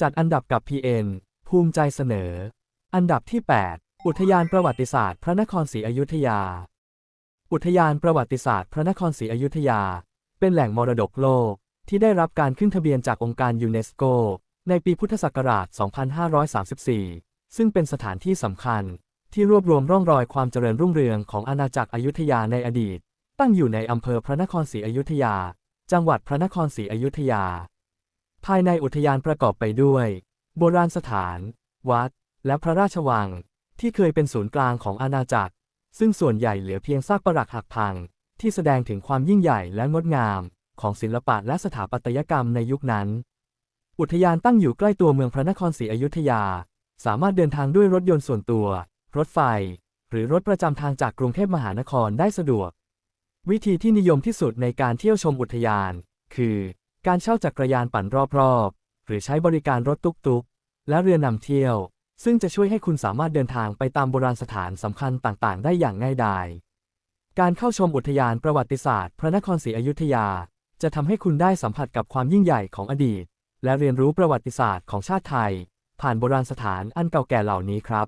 จัดอันดับกับ PN ภูมิใจเสนอ อันดับที่ 8 อุทยานประวัติศาสตร์ พระนครศรีอยุธยา อุทยานประวัติศาสตร์พระนครศรีอยุธยา เป็นแหล่งมรดกโลกที่ได้รับการขึ้นทะเบียนจากองค์การยูเนสโก ในปีพุทธศักราช 2534 ซึ่งเป็นสถานที่สำคัญ ที่รวบรวมร่องรอยความเจริญรุ่งเรืองของอาณาจักรอยุธยาในอดีต ตั้งอยู่ในอำเภอพระนครศรีอยุธยา จังหวัดพระนครศรีอยุธยา ภายในอุทยานประกอบไปด้วย โบราณสถาน วัด และพระราชวัง ที่เคยเป็นศูนย์กลางของอาณาจักร ซึ่งส่วนใหญ่เหลือเพียงซากปรักหักพัง ที่แสดงถึงความยิ่งใหญ่และงดงาม ของศิลปะและสถาปัตยกรรมในยุคนั้น อุทยานตั้งอยู่ใกล้ตัวเมืองพระนครศรีอยุธยา สามารถเดินทางด้วยรถยนต์ส่วนตัว รถไฟ หรือรถประจำทางจากกรุงเทพมหานครได้สะดวก วิธีที่นิยมที่สุดในการเที่ยวชมอุทยาน คือ การเช่าจักรยานปั่นรอบๆ หรือใช้บริการรถตุกๆ และเรือนำเที่ยว ซึ่งจะช่วยให้คุณสามารถเดินทางไปตามโบราณสถานสำคัญต่างๆ ได้อย่างง่ายดาย การเข้าชมอุทยานประวัติศาสตร์ พระนครศรีอยุธยา จะทำให้คุณได้สัมผัสกับความยิ่งใหญ่ของอดีต และเรียนรู้ประวัติศาสตร์ของชาติไทย ผ่านโบราณสถานอันเก่าแก่เหล่านี้ครับ